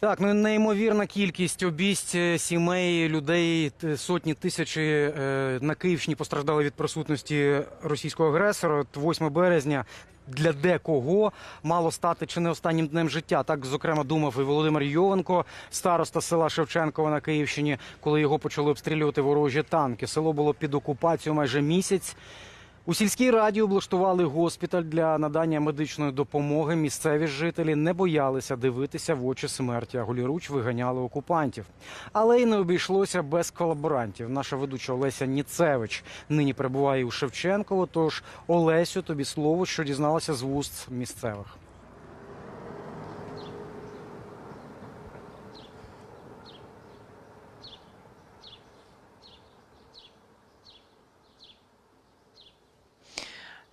Так, ну неймовірна кількість обість е, сімей, людей, сотні тисячі е, на Київщині постраждали від присутності російського агресора. От 8 березня для декого мало стати чи не останнім днем життя. Так, зокрема, думав і Володимир Йовенко, староста села Шевченкова на Київщині, коли його почали обстрілювати ворожі танки. Село було під окупацією майже місяць. У сільській раді облаштували госпіталь для надання медичної допомоги. Місцеві жителі не боялися дивитися в очі смерті, а голіруч виганяли окупантів. Але й не обійшлося без колаборантів. Наша ведуча Олеся Ніцевич нині перебуває у Шевченково. Тож Олесю, тобі слово, що дізналася з вуст місцевих.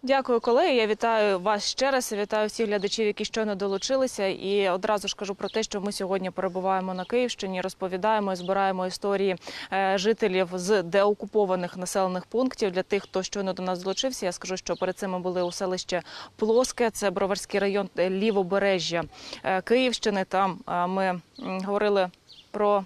Дякую, колеги. Я вітаю вас ще раз. Вітаю всіх глядачів, які щойно долучилися. І одразу ж кажу про те, що ми сьогодні перебуваємо на Київщині, розповідаємо і збираємо історії е, жителів з деокупованих населених пунктів. Для тих, хто щойно до нас долучився, я скажу, що перед цим ми були у селище Плоске, це Броварський район е, лівобережжя е, Київщини. Там ми говорили про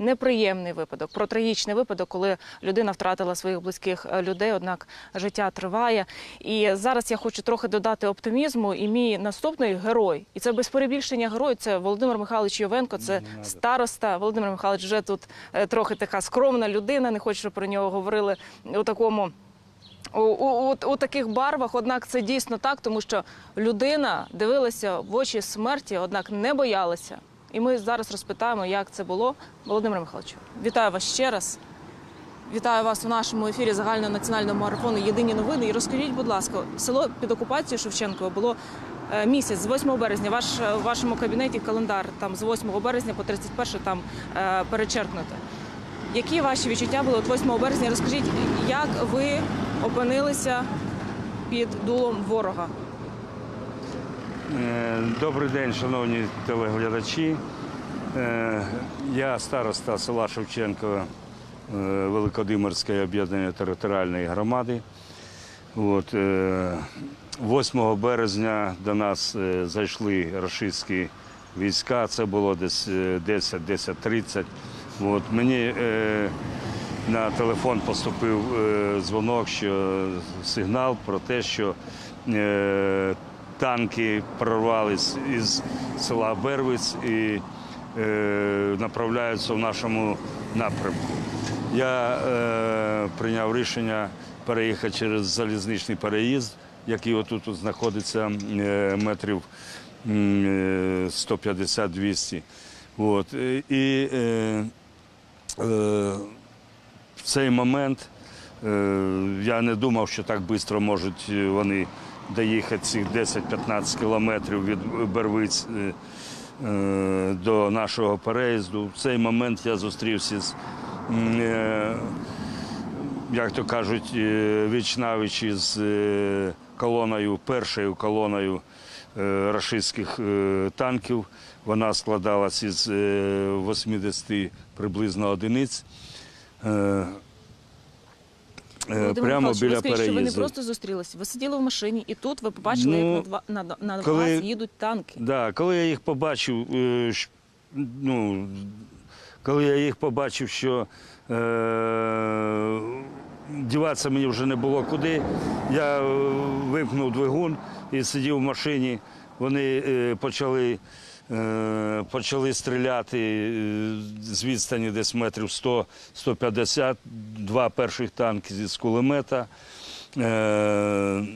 неприємний випадок, про трагічний випадок, коли людина втратила своїх близьких е, людей, однак життя триває. І зараз я хочу трохи додати оптимізму. І мій наступний герой, і це без перебільшення герой. Це Володимир Михайлович Йовенко, це староста. Володимир Михайлович вже тут е, трохи така скромна людина. Не хочу, щоб про нього говорили у такому. У, у, у, у таких барвах, однак це дійсно так, тому що людина дивилася в очі смерті, однак не боялася. І ми зараз розпитаємо, як це було. Володимир Михайлович, вітаю вас ще раз. Вітаю вас у нашому ефірі загального національного марафону Єдині новини. І розкажіть, будь ласка, село під окупацією Шевченкова було е, місяць з 8 березня. Ваш е, в вашому кабінеті календар там з 8 березня по 31 там е, перечеркнуто. Які ваші відчуття були от 8 березня? Розкажіть, як ви опинилися під дулом ворога? Е, Добрий день, шановні телеглядачі. Е, Я староста села Шевченкове е, Великодимирської об'єднаної територіальної громади. От, е, 8 березня до нас зайшли рашистські війська, це було десь е, 10-10.30. От, Мені на телефон поступив дзвонок, що сигнал про те, що танки прорвались із села Бервиць і е, направляються в нашому напрямку. Я е, прийняв рішення переїхати через залізничний переїзд, який отут от знаходиться е, метрів е, 150-200. От. е, І е, е, в цей момент е, я не думав, що так швидко можуть е, вони доїхати цих 10-15 кілометрів від Бервиць е, е, до нашого переїзду. В цей момент я зустрівся з, е, як то кажуть, віч-навіч із колоною, першою колоною рашистських танків. Вона складалась із е, 80 приблизно одиниць. Е, Володимир Прямо біля ви скажіть, що ви не просто зустрілися. Ви сиділи в машині, і тут ви побачили, Ну, як на, два- на, на коли- вас їдуть танки. Да, коли я їх побачив, е, ну, коли я їх побачив, що е, діватися мені вже не було куди, я е, вимкнув двигун і сидів в машині. Вони е, почали, почали стріляти е, з відстані десь метрів 100-150, два перших танки з кулемета. Е,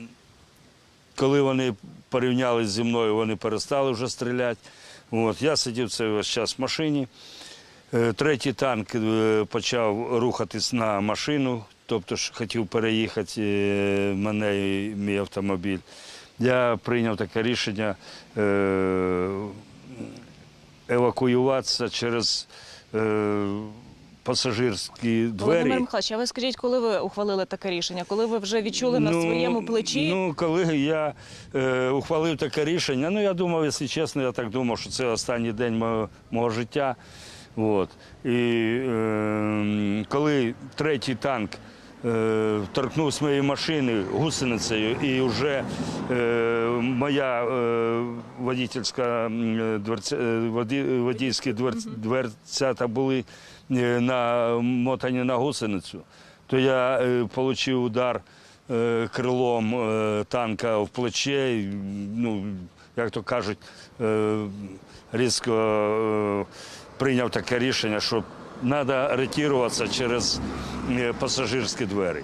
коли вони порівнялися зі мною, вони перестали вже стріляти. От, я сидів цей весь час в машині. Е, Третій танк е, почав рухатись на машину, тобто ж хотів переїхати е, мене і мій автомобіль. Я прийняв таке рішення е, евакуюватися через е, пасажирські Володимир двері. Михайлович, а ви скажіть, коли ви ухвалили таке рішення? Коли ви вже відчули на своєму плечі? Ну, коли я е, ухвалив таке рішення, ну я думав, якщо чесно, я так думав, що це останній день мого, мого життя. От. І е, коли третій танк торкнувся моєї машини гусеницею, і вже е, моя е, водительська дверця, е, воді, водійські дверц, дверцята були е, намотані на гусеницю, то я е, отримав удар е, крилом е, танка в плече. Ну, як то кажуть, е, різко е, прийняв таке рішення, що треба ретіруватися через е, пасажирські двері.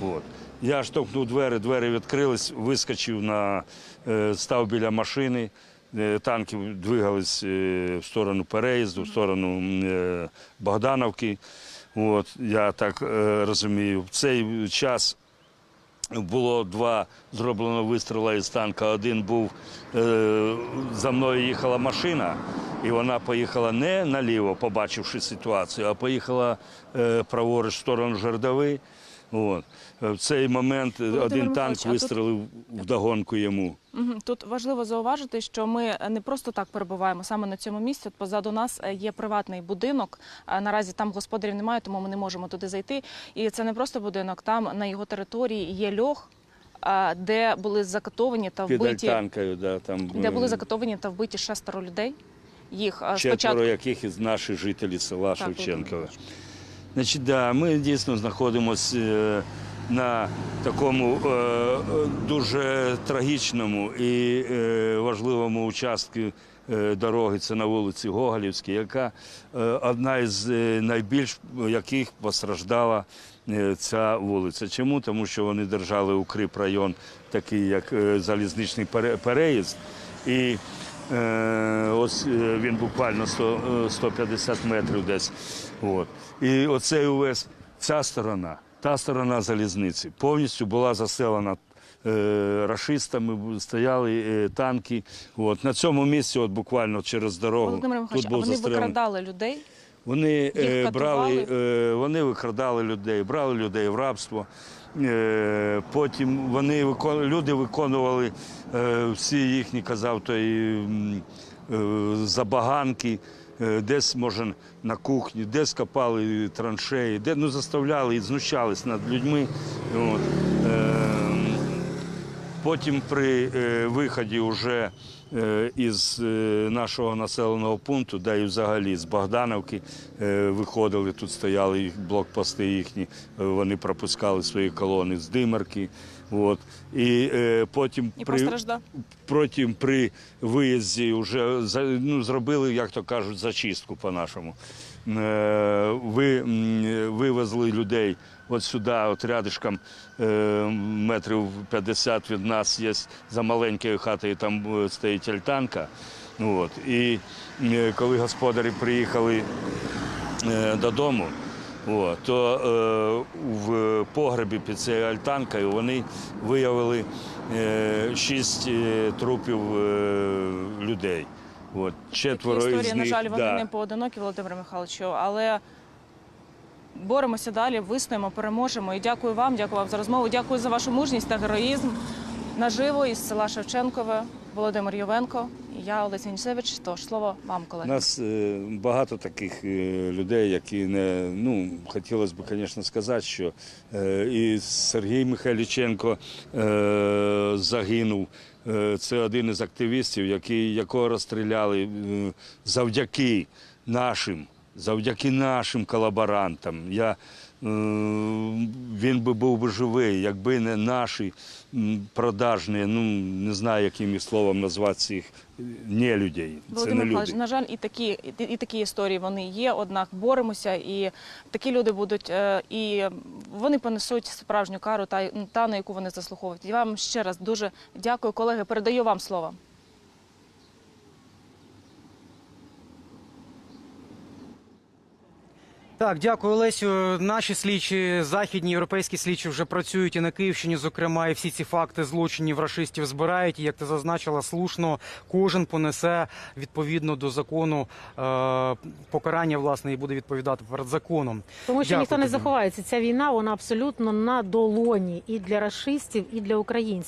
От. Я штовхнув двері, двері відкрились, вискочив на е, став біля машини. Е, Танки двигались в сторону переїзду, в сторону е, Богдановки. От, я так е, розумію. В цей час було два зроблено вистріла із танка. Один був е, за мною їхала машина, і вона поїхала не наліво, побачивши ситуацію, а поїхала е, праворуч в сторону Жердави. От. Е, В цей момент е, один танк а тут- вдогонку йому. Тут важливо зауважити, що ми не просто так перебуваємо саме на цьому місці. От позаду нас е, є приватний будинок. Наразі там господарів немає, тому ми не можемо туди зайти. І це не просто будинок. Там на його території є льох, де були закатовані та Під вбиті, альтанкою, да, там де були закатовані та вбиті шестеро людей. Їх четверо спочатку яких із наших жителів села Так, Шевченкове. Значить, да, ми дійсно знаходимося е, на такому е, е, дуже трагічному і е, важливому участку е, дороги. Це на вулиці Гоголівській, яка е, одна із е, найбільш яких постраждала е, ця вулиця. Чому? Тому що вони держали укрип район, такий як е, залізничний пере- переїзд. І ось е, він буквально 100, е, 150 метрів десь. От. І оцей увесь ця сторона, та сторона залізниці повністю була заселена е, рашистами, стояли е, танки. От. На цьому місці, от буквально через дорогу, тут а вони застрілений. викрадали людей. Вони е, брали, е, вони викрадали людей, брали людей в рабство. Е, Потім вони люди виконували е, всі їхні, казав той е, забаганки. Десь, може, на кухні, десь копали траншеї, де ну, заставляли і знущались над людьми. От. Потім при виході вже із е, нашого населеного пункту, де і взагалі з Богдановки е, виходили, тут стояли їх блокпости їхні, е, вони пропускали свої колони з Димарки. От. І е, потім І при, потім при виїзді вже ну, зробили, як то кажуть, зачистку по-нашому. Е, Ви, вивезли людей от сюди, от рядишком е, метрів 50 від нас є за маленькою хатою, там е, стоїть альтанка. От. І коли господарі приїхали додому, о, то е, в погребі під цією альтанкою вони виявили е, шість трупів е, людей. От, четверо Такі із історії, на жаль, вони да, не поодинокі, Володимир Михайловичу, але боремося далі, вистоїмо, переможемо. І дякую вам, дякую вам за розмову. Дякую за вашу мужність та героїзм. Наживо із села Шевченкове, Володимир Йовенко, і я Олеся Нічевич. Тож слово вам, У нас е, багато таких е, людей, які не ну хотілося б, звісно, сказати, що е, і Сергій Михайліченко е, загинув. Е, це один із активістів, який, якого розстріляли завдяки нашим, завдяки нашим колаборантам. Я, е, він би був би живий, якби не наші продажні, ну не знаю, яким словом назвати цих е, нелюдей. Це Володимир не Михайлович, на жаль, і такі, і, і такі історії вони є. Однак боремося, і такі люди будуть, е, і вони понесуть справжню кару, та, та на яку вони заслуховують. Я вам ще раз дуже дякую, колеги. Передаю вам слово. Так, дякую, Олесю. Наші слідчі, західні європейські слідчі вже працюють і на Київщині, зокрема, і всі ці факти злочинів рашистів збирають. І як ти зазначила, слушно кожен понесе відповідно до закону е, покарання, власне, і буде відповідати перед законом. Тому що Дякую ніхто не заховається. Ця війна вона абсолютно на долоні і для рашистів, і для українців.